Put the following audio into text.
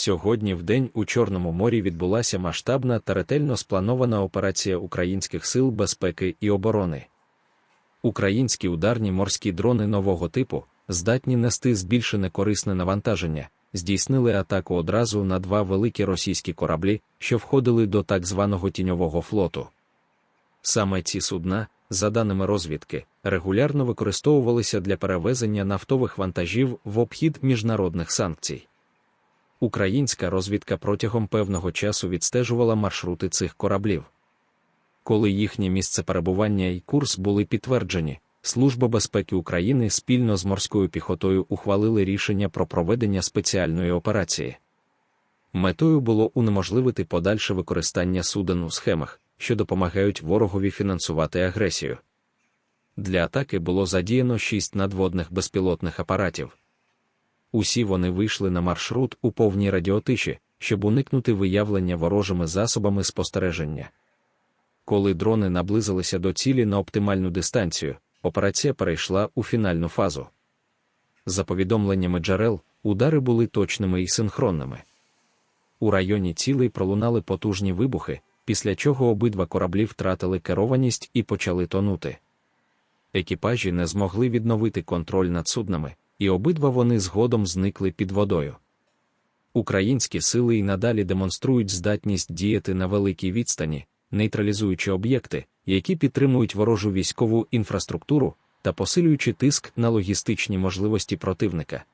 Сьогодні в день у Чорному морі відбулася масштабна та ретельно спланована операція українських сил безпеки і оборони. Українські ударні морські дрони нового типу, здатні нести збільшене корисне навантаження, здійснили атаку одразу на два великі російські кораблі, що входили до так званого тіньового флоту. Саме ці судна, за даними розвідки, регулярно використовувалися для перевезення нафтових вантажів в обхід міжнародних санкцій. Українська розвідка протягом певного часу відстежувала маршрути цих кораблів. Коли їхнє місце перебування і курс були підтверджені, Служба безпеки України спільно з морською піхотою ухвалили рішення про проведення спеціальної операції. Метою було унеможливити подальше використання суден у схемах, що допомагають ворогові фінансувати агресію. Для атаки було задіяно шість надводних безпілотних апаратів. Усі вони вийшли на маршрут у повній радіотиші, щоб уникнути виявлення ворожими засобами спостереження. Коли дрони наблизилися до цілі на оптимальну дистанцію, операція перейшла у фінальну фазу. За повідомленнями джерел, удари були точними і синхронними. У районі цілей пролунали потужні вибухи, після чого обидва кораблі втратили керованість і почали тонути. Екіпажі не змогли відновити контроль над суднами, і обидва вони згодом зникли під водою. Українські сили й надалі демонструють здатність діяти на великій відстані, нейтралізуючи об'єкти, які підтримують ворожу військову інфраструктуру та посилюючи тиск на логістичні можливості противника.